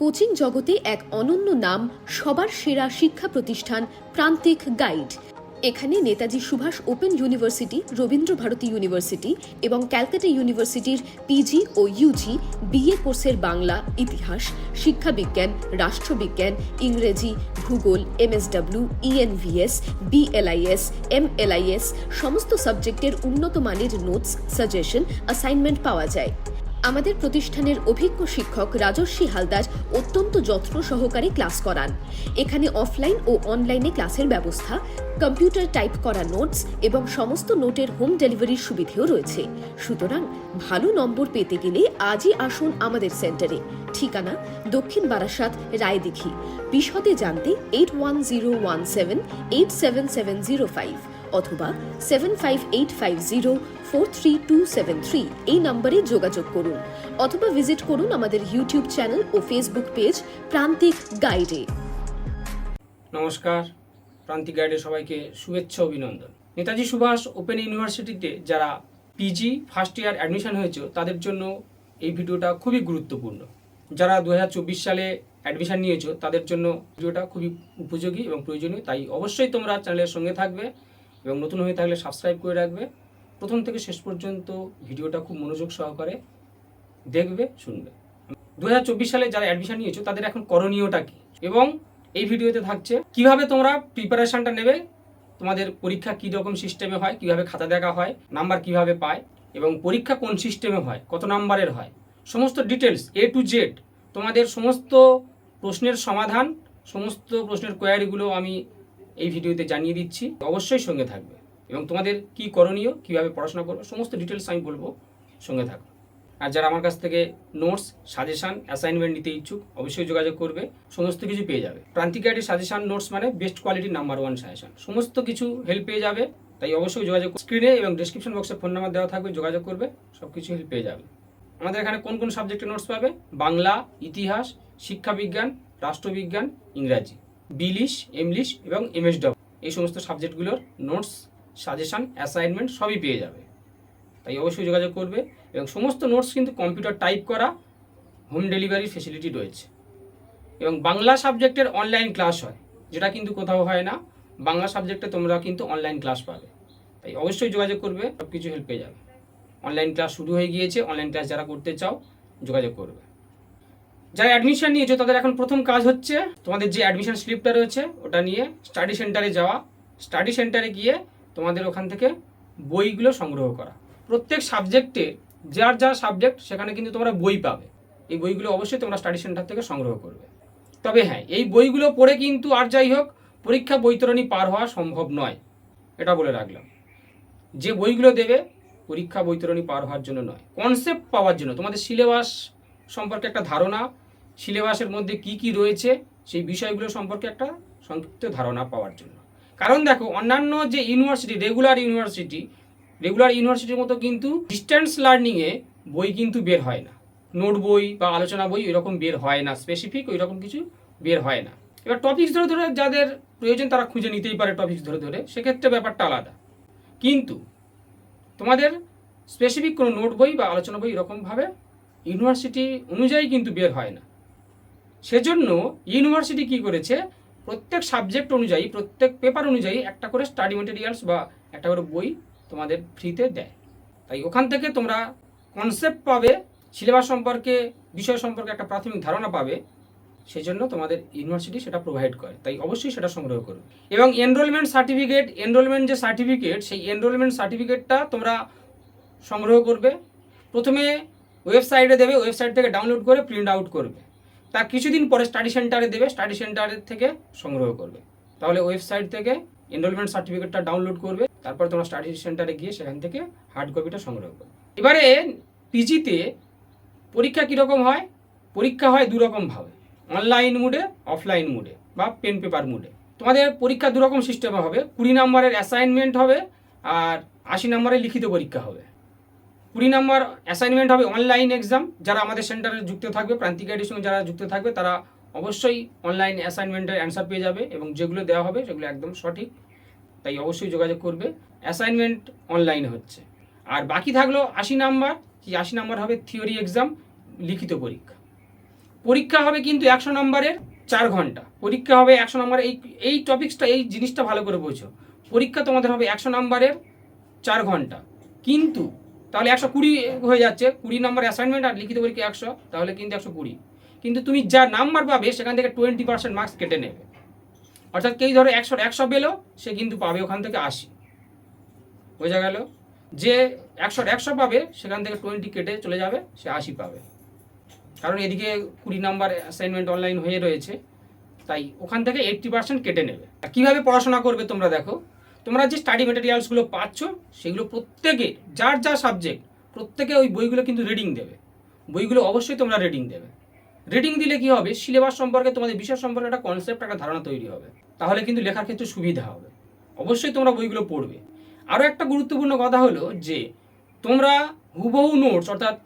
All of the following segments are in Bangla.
কোচিং জগতে এক অনন্য নাম, সবার সেরা শিক্ষা প্রতিষ্ঠান প্রান্তিক গাইড। এখানে Netaji Subhash open university, Rabindra Bharati university এবং ক্যালকাটা ইউনিভার্সিটির পিজি ও ইউজি বিএ কোর্সের বাংলা, ইতিহাস, শিক্ষাবিজ্ঞান, রাষ্ট্রবিজ্ঞান, ইংরেজি, ভূগোল, এমএসডব্লিউ ইএনভিএস বিএলআইএস এমএলআইএস সমস্ত সাবজেক্টের উন্নত মানের নোটস, সাজেশন অ্যাসাইনমেন্ট পাওয়া যায়। আমাদের প্রতিষ্ঠানের অভিজ্ঞ শিক্ষক রাজস্বী হালদার অত্যন্ত যত্ন সহকারে ক্লাস করান। এখানে অফলাইন ও অনলাইনে ক্লাসের ব্যবস্থা, কম্পিউটার টাইপ করা নোটস এবং সমস্ত নোটের হোম ডেলিভারির সুবিধেও রয়েছে। সুতরাং ভালো নম্বর পেতে গেলে আজই আসুন আমাদের সেন্টারে। ঠিকানা দক্ষিণ বারাসাত, রায়দিঘি। বিশদে জানতে eight one zero one seven eight seven seven zero five অথবা seven five eight five zero four three two seven three এই নম্বরে যোগাযোগ করুন অথবা ভিজিট করুন আমাদের ইউটিউব চ্যানেল ও ফেসবুক পেজ প্রান্তিক গাইডে নমস্কার, প্রান্তিক গাইডে সবাইকে শুভেচ্ছা, অভিনন্দন। নেতাজি সুভাষ ওপেন ইউনিভার্সিটিতে যারা পিজি ফার্স্ট ইয়ার অ্যাডমিশন হয়েছে, তাদের জন্য এই ভিডিওটা খুবই গুরুত্বপূর্ণ। যারা দু হাজার চব্বিশ সালে অ্যাডমিশন নিয়েছো, তাদের জন্য ভিডিওটা খুবই উপযোগী এবং প্রয়োজনীয়, তাই অবশ্যই তোমরা চ্যানেলের সঙ্গে থাকবে। এবং নতুন হয়ে থাকলে সাবস্ক্রাইব করে রাখবে। প্রথম থেকে শেষ পর্যন্ত ভিডিওটা খুব মনোযোগ সহকারে দেখবে, শুনবে। দু হাজার চব্বিশ সালে যারা অ্যাডমিশন নিয়েছো, তাদের এখন করণীয়টা কি? এবং এই ভিডিওতে থাকছে, কীভাবে তোমরা প্রিপারেশনটা নেবে, তোমাদের পরীক্ষা কী রকম সিস্টেমে হয়, কীভাবে খাতা দেখা হয় নাম্বার কীভাবে পায়, এবং পরীক্ষা কোন সিস্টেমে হয়, কত নাম্বারের হয়। সমস্ত ডিটেলস এ টু জেড তোমাদের সমস্ত প্রশ্নের সমাধান, সমস্ত প্রশ্নের কোয়ারিগুলো আমি এই ভিডিওতে জানিয়ে দিচ্ছি, অবশ্যই সঙ্গে থাকবে। এবং তোমাদের কি করণীয়, কীভাবে পড়াশোনা করবে, সমস্ত ডিটেলস আমি বলব, সঙ্গে থাকো। আর যারা আমার কাছ থেকে নোটস সাজেশন অ্যাসাইনমেন্ট নিতে ইচ্ছুক, অবশ্যই যোগাযোগ করবে, সমস্ত কিছু পেয়ে যাবে। প্রান্তিক গাইডের সাজেশন নোটস মানে বেস্ট কোয়ালিটির নাম্বার ওয়ান সাজেশন সমস্ত কিছু হেল্প পেয়ে যাবে, তাই অবশ্যই যোগাযোগ স্ক্রিনে এবং ডিসক্রিপশন বক্সে ফোন নাম্বার দেওয়া থাকবে, যোগাযোগ করবে সব কিছু হেল্প পেয়ে যাবে। আমাদের এখানে কোন কোন সাবজেক্টের নোটস পাবে? বাংলা, ইতিহাস, শিক্ষাবিজ্ঞান, রাষ্ট্রবিজ্ঞান, ইংরাজি। বিলিশ ইংলিশ এবং এমএসডব্লিউ এই সমস্ত সাবজেক্টগুলোর নোটস সাজেশন অ্যাসাইনমেন্ট সবই পেয়ে যাবে। তাই অবশ্যই যোগাযোগ করবে এবং সমস্ত নোটস কিন্তু কম্পিউটার টাইপ করা হোম ডেলিভারি ফেসিলিটি রয়েছে। এবং বাংলা সাবজেক্টের অনলাইন ক্লাস হয়, যেটা কিন্তু কোথাও হয় না। বাংলা সাবজেক্টে তোমরা কিন্তু অনলাইন ক্লাস পাবে। তাই অবশ্যই যোগাযোগ করবে সব কিছু হেল্প পেয়ে যাবে। অনলাইন ক্লাস শুরু হয়ে গিয়েছে অনলাইন ক্লাস যারা করতে চাও, যোগাযোগ করবে। যারা অ্যাডমিশন নিয়েছো, তাদের এখন প্রথম কাজ হচ্ছে তোমাদের যে অ্যাডমিশন স্লিপটা রয়েছে, ওটা নিয়ে স্টাডি সেন্টারে যাওয়া। স্টাডি সেন্টারে গিয়ে তোমাদের ওখান থেকে বইগুলো সংগ্রহ করা। প্রত্যেক সাবজেক্টে যার যা সাবজেক্ট সেখানে কিন্তু তোমরা বই পাবে। এই বইগুলো অবশ্যই তোমরা স্টাডি সেন্টার থেকে সংগ্রহ করবে। তবে হ্যাঁ এই বইগুলো পড়ে কিন্তু আর যাই হোক, পরীক্ষা বৈতরণী পার হওয়া সম্ভব নয়। এটা বলে রাখলাম। যে বইগুলো দেবে, পরীক্ষা বৈতরণী পার হওয়ার জন্য নয়। কনসেপ্ট পাওয়ার জন্য, তোমাদের সিলেবাস সম্পর্কে একটা ধারণা, সিলেবাসের মধ্যে কি কি রয়েছে, সেই বিষয়গুলো সম্পর্কে একটা সংক্ষিপ্ত ধারণা পাওয়ার জন্য। কারণ দেখো, অন্যান্য যে ইউনিভার্সিটি, রেগুলার ইউনিভার্সিটি, রেগুলার ইউনিভার্সিটির মতো কিন্তু ডিস্ট্যান্স লার্নিংয়ে বই কিন্তু বের হয় না। নোট বই বা আলোচনা বই এরকম বের হয় না স্পেসিফিক ওই রকম কিছু বের হয় না। এবার টপিক্স ধরে ধরে যাদের প্রয়োজন তারা খুঁজে নিতেই পারে টপিক্স ধরে ধরে, সেক্ষেত্রে ব্যাপারটা আলাদা। কিন্তু তোমাদের স্পেসিফিক কোনো নোট বই বা আলোচনা বই এরকমভাবে ইউনিভার্সিটি অনুযায়ী কিন্তু বের হয় না। সেজন্য ইউনিভার্সিটি কি করেছে? প্রত্যেক সাবজেক্ট অনুযায়ী, প্রত্যেক পেপার অনুযায়ী একটা করে স্টাডি মেটেরিয়ালস বা একটা করে বই তোমাদের ফ্রিতে দেয়। তাই ওখান থেকে তোমরা কনসেপ্ট পাবে সিলেবাস সম্পর্কে, বিষয় সম্পর্কে একটা প্রাথমিক ধারণা পাবে সেই জন্য তোমাদের ইউনিভার্সিটি সেটা প্রোভাইড করে। তাই অবশ্যই সেটা সংগ্রহ করবে এবং এনরোলমেন্ট সার্টিফিকেট এনরোলমেন্ট যে সার্টিফিকেট সেই এনরোলমেন্ট সার্টিফিকেটটা তোমরা সংগ্রহ করবে। প্রথমে ওয়েবসাইটে দেবে, ওয়েবসাইট থেকে ডাউনলোড করে প্রিন্ট আউট করবে। তার কিছুদিন পরে স্টাডি সেন্টারে দেবে স্টাডি সেন্টারের থেকে সংগ্রহ করবে। তাহলে ওয়েবসাইট থেকে এনরোলমেন্ট সার্টিফিকেটটা ডাউনলোড করবে, তারপর তোমরা স্টাডি সেন্টারে গিয়ে সেখান থেকে হার্ড কপিটা সংগ্রহ করবে। এবারে পিজিতে পরীক্ষা কীরকম হয়? পরীক্ষা হয় দুরকমভাবে অনলাইন মুডে অফলাইন মুডে বা পেন পেপার মুডে তোমাদের পরীক্ষা দুরকম সিস্টেমে হবে। কুড়ি নম্বরের অ্যাসাইনমেন্ট হবে আর আশি নম্বরের লিখিত পরীক্ষা হবে। কুড়ি নম্বর অ্যাসাইনমেন্ট হবে অনলাইন এক্সাম যারা আমাদের সেন্টারে যুক্ত থাকবে, প্রান্তিক গাইডের সঙ্গে যারা যুক্ত থাকবে, তারা অবশ্যই অনলাইন অ্যাসাইনমেন্টের অ্যান্সার পেয়ে যাবে এবং যেগুলো দেওয়া হবে সেগুলো একদম সঠিক। তাই অবশ্যই যোগাযোগ করবে। অ্যাসাইনমেন্ট অনলাইনে হচ্ছে। আর বাকি থাকল আশি নাম্বার। কি আশি নাম্বার হবে থিওরি এক্সাম লিখিত পরীক্ষা। পরীক্ষা হবে কিন্তু একশো নম্বরের চার ঘণ্টা। পরীক্ষা হবে একশো নম্বরের এই এই টপিক্সটা এই জিনিসটা ভালো করে বোঝো। পরীক্ষা তোমাদের হবে একশো নম্বরের চার ঘণ্টা। কিন্তু তাহলে একশো কুড়ি হয়ে যাচ্ছে, কুড়ি নম্বর অ্যাসাইনমেন্ট আর লিখিত পরীক্ষা একশো, তাহলে কিন্তু একশো কুড়ি। কিন্তু তুমি যা নাম্বার পাবে, সেখান থেকে টোয়েন্টি পার্সেন্ট মার্কস কেটে নেবে। অর্থাৎ কেউ ধরো একশো একশো পেল, সে কিন্তু পাবে ওখান থেকে আশি। বোঝা গেল? যে একশো একশো পাবে, সেখান থেকে টোয়েন্টি কেটে চলে যাবে, সে আশি পাবে। কারণ এদিকে কুড়ি নাম্বার অ্যাসাইনমেন্ট অনলাইন হয়ে রয়েছে, তাই ওখান থেকে এইট্টি পার্সেন্ট কেটে নেবে। কীভাবে পড়াশোনা করবে তোমরা দেখো? তোমরা যে স্টাডি মেটেরিয়ালসগুলো পাচ্ছ, সেগুলো প্রত্যেকে, যার যা সাবজেক্ট প্রত্যেকে ওই বইগুলো কিন্তু রিডিং দেবে। বইগুলো অবশ্যই তোমরা রিডিং দেবে। রিডিং দিলে কি হবে? সিলেবাস সম্পর্কে তোমাদের বিষয় সম্পর্কে একটা কনসেপ্ট একটা ধারণা তৈরি হবে। তাহলে কিন্তু লেখার ক্ষেত্রে সুবিধা হবে। অবশ্যই তোমরা বইগুলো পড়বে। আরও একটা গুরুত্বপূর্ণ কথা হলো যে, তোমরা হুবহু নোটস অর্থাৎ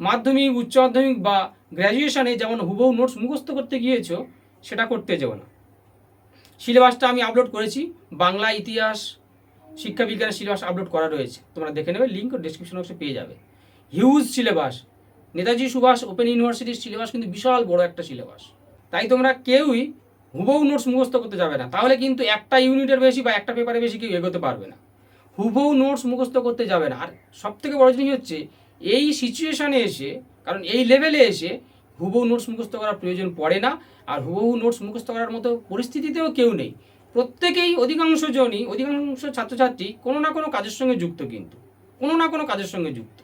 মাধ্যমিক, উচ্চ মাধ্যমিক বা গ্র্যাজুয়েশনে যেমন হুবহু নোটস মুখস্থ করতে গিয়েছো, সেটা করতে যেও না। সিলেবাসটা আমি আপলোড করেছি। বাংলা ইতিহাস, শিক্ষা বিজ্ঞানের সিলেবাস আপলোড করা রয়েছে। তোমরা দেখে নেবে লিঙ্ক ডিসক্রিপশন বক্সে পেয়ে যাবে। Huge syllabus. Netaji Subhash open ইউনিভার্সিটির সিলেবাস কিন্তু বিশাল বড় একটা সিলেবাস। তাই তোমরা কেউই হুবহু নোটস মুখস্থ করতে যাবে না। তাহলে কিন্তু একটা ইউনিটের বেশি বা একটা পেপারে বেশি কেউ এগোতে পারবে না। হুবহু নোটস মুখস্থ করতে যাবে না। আর সব থেকে বড় জিনিস হচ্ছে, এই সিচুয়েশানে এসে, কারণ এই লেভেলে এসে হুবহু নোটস মুখস্থ করার প্রয়োজন পড়ে না, আর হুবহু নোটস মুখস্থ করার মতো পরিস্থিতিতেও কেউ নেই। প্রত্যেকেই অধিকাংশ জনই, অধিকাংশ ছাত্রছাত্রী কোনো না কোনো কাজের সঙ্গে যুক্ত কিন্তু, কোনো না কোনো কাজের সঙ্গে যুক্ত।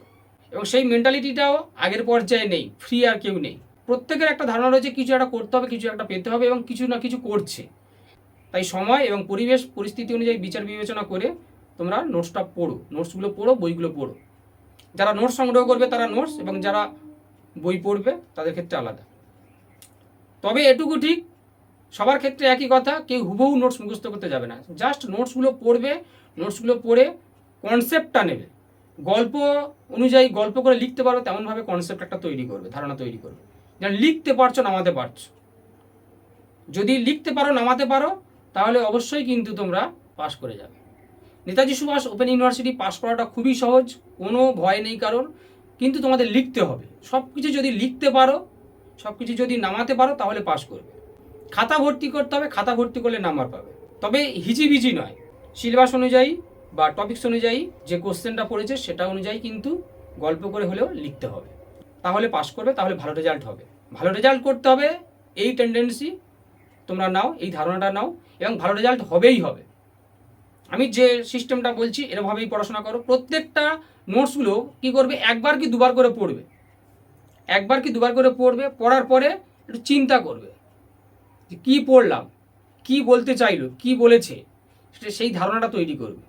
এবং সেই মেন্টালিটিটাও আগের পর্যায়ে নেই ফ্রি আর কেউ নেই। প্রত্যেকের একটা ধারণা রয়েছে, কিছু একটা করতে হবে, কিছু একটা পেতে হবে, এবং কিছু না কিছু করছে। তাই সময় এবং পরিবেশ, পরিস্থিতি অনুযায়ী বিচার বিবেচনা করে তোমরা নোটসটা পড়ো, নোটসগুলো পড়ো, বইগুলো পড়ো। যারা নোটস সংগ্রহ করবে তারা নোটস, এবং যারা বই পড়বে, তাদের ক্ষেত্রে আলাদা। তবে এটুকু ঠিক, সবার ক্ষেত্রে একই কথা, কেউ হুবহু নোটস মুখস্থ করতে যাবে না। জাস্ট নোটসগুলো পড়বে নোটসগুলো পড়ে কনসেপ্টটা নেবে। গল্প অনুযায়ী গল্প করে লিখতে পারো, তেমনভাবে কনসেপ্ট একটা তৈরি করবে, ধারণা তৈরি করবে। যেন লিখতে পারছ, নামাতে পারছ। যদি লিখতে পারো, নামাতে পারো, তাহলে অবশ্যই কিন্তু তোমরা পাস করে যাবে। Netaji Subhash open university pass করাটা খুবই সহজ, কোনো ভয় নেই কারণ কিন্তু তোমাদের লিখতে হবে। সব কিছু যদি লিখতে পারো সব কিছু যদি নামাতে পারো, তাহলে পাস করবে। খাতা ভর্তি করতে হবে, খাতা ভর্তি করলে নাম্বার পাবে। তবে হিজিবিজি নয়। সিলেবাস অনুযায়ী বা টপিকস অনুযায়ী যে কোশ্চেনটা পড়েছে সেটা অনুযায়ী কিন্তু গল্প করে হলেও লিখতে হবে। তাহলে পাস করবে, তাহলে ভালো রেজাল্ট হবে। ভালো রেজাল্ট করতে হবে, এই টেন্ডেন্সি তোমরা নাও, এই ধারণাটা নাও, এবং ভালো রেজাল্ট হবেই হবে। আমি যে সিস্টেমটা বলছি, এরভাবেই পড়াশোনা করো। প্রত্যেকটা নোটসগুলো কি করবে? একবার কি দুবার করে পড়বে? একবার কি দুবার করে পড়বে? পড়ার পরে একটু চিন্তা করবে। যে কী পড়লাম? কি বলতে চাইলো? কি বলেছে? সেটা সেই ধারণাটা তৈরি করবে।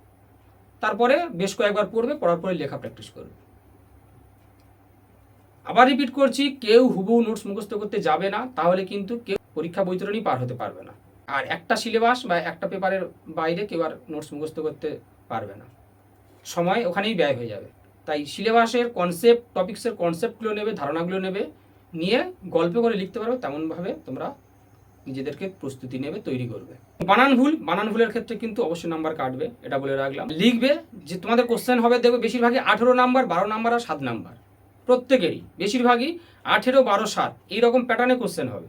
তারপরে বেশ কয়েকবার পড়বে, পড়ার পরে লেখা প্র্যাকটিস করবে। আবার রিপিট করছি, কেউ হুবহু নোটস মুখস্থ করতে যাবে না, তাহলে কিন্তু কেউ পরীক্ষা বৈতরণী পার হতে পারবে না। আর একটা সিলেবাস বা একটা পেপারের বাইরে কেউ আর নোটস মুখস্থ করতে পারবে না। সময় ওখানেই ব্যয় হয়ে যাবে। তাই সিলেবাসের কনসেপ্ট টপিক্সের কনসেপ্টগুলো নেবে, ধারণাগুলো নেবে, নিয়ে গল্প করে লিখতে পারো, তেমনভাবে তোমরা নিজেদেরকে প্রস্তুতি নেবে, তৈরি করবে। বানান ভুল, বানান ভুলের ক্ষেত্রে কিন্তু অবশ্যই নাম্বার কাটবে, এটা বলে রাখলাম। লিখবে, যে তোমাদের কোশ্চেন হবে, দেখবে বেশিরভাগই আঠেরো নাম্বার বারো নাম্বার আর সাত নাম্বার প্রত্যেকেরই, বেশিরভাগই আঠেরো, বারো, সাত, এইরকম প্যাটার্নে কোশ্চেন হবে।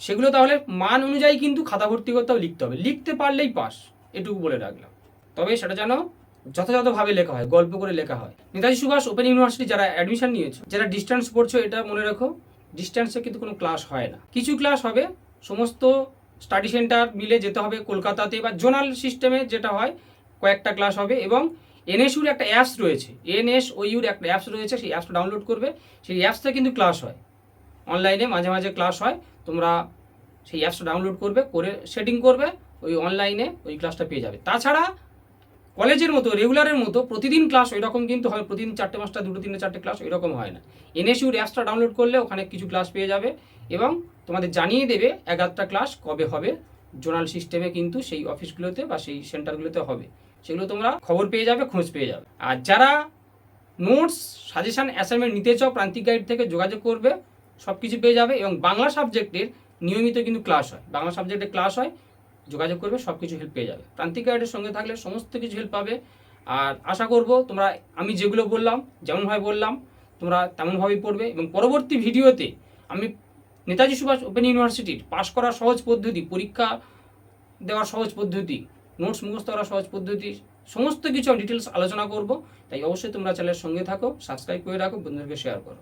সেগুলো তাহলে মান অনুযায়ী কিন্তু খাতা ভর্তি করতে হবে লিখতে হবে। লিখতে পারলেই পাস, এটুকু বলে রাখলাম। তবে সেটা যেন যথাযথভাবে লেখা হয়, গল্প করে লেখা হয়। নেতাজি সুভাষ ওপেন ইউনিভার্সিটি যারা অ্যাডমিশন নিয়েছো, যারা ডিস্টেন্স পড়ছো এটা মনে রাখো ডিস্টেন্সে কিন্তু কোনো ক্লাস হয় না। কিছু ক্লাস হবে, সমস্ত স্টাডি সেন্টার মিলে যেতে হবে কলকাতাতে বা জোনাল সিস্টেমে যেটা হয়, কয়েকটা ক্লাস হবে এবং এনএসইউর একটা অ্যাপস রয়েছে। এনএস ওইউর একটা অ্যাপস রয়েছে, সেই অ্যাপসটা ডাউনলোড করবে। সেই অ্যাপসটা কিন্তু ক্লাস হয়। অনলাইনে মাঝে মাঝে ক্লাস হয়। তোমরা সেই অ্যাপসটা ডাউনলোড করবে, করে সেটিং করবে, ওই অনলাইনে ওই ক্লাসটা পেয়ে যাবে। তাছাড়া কলেজের মতো রেগুলারের মতো প্রতিদিন ক্লাস ওই রকম কিন্তু হয়, প্রতিদিন চারটে পাঁচটা, দুটো তিনটে, চারটে ক্লাস ওই রকম হয় না। এনএসইউর অ্যাপসটা ডাউনলোড করলে ওখানে কিছু ক্লাস পেয়ে যাবে এবং তোমাদের জানিয়ে দেবে এগারোটা ক্লাস কবে হবে। জোনাল সিস্টেমে কিন্তু সেই অফিসগুলোতে বা সেই সেন্টারগুলোতে হবে। সেগুলো তোমরা খবর পেয়ে যাবে, খোঁজ পেয়ে যাবে। আর যারা নোটস সাজেশন অ্যাসাইনমেন্ট নিতে চাও, প্রান্তিক গাইড থেকে যোগাযোগ করবে সব কিছু পেয়ে যাবে এবং বাংলা সাবজেক্টের নিয়মিত কিন্তু ক্লাস হয়। বাংলা সাবজেক্টে ক্লাস হয়, যোগাযোগ করবে সব কিছু হেল্প পেয়ে যাবে। প্রান্তিক গাইডের সঙ্গে থাকলে সমস্ত কিছু হেল্প পাবে। আর আশা করব তোমরা, আমি যেগুলো বললাম, যেমনভাবে বললাম, তোমরা তেমনভাবেই পড়বে এবং পরবর্তী ভিডিওতে আমি নেতাজি সুভাষ ওপেন ইউনিভার্সিটির পাশ করার সহজ পদ্ধতি, পরীক্ষা দেওয়ার সহজ পদ্ধতি নোটস মুখস্থ করার সহজ পদ্ধতি, সমস্ত কিছু ডিটেলস আলোচনা করব। তাই অবশ্যই তোমরা চ্যানেলের সঙ্গে থাকো সাবস্ক্রাইব করে রাখো, বন্ধুদেরকে শেয়ার করো।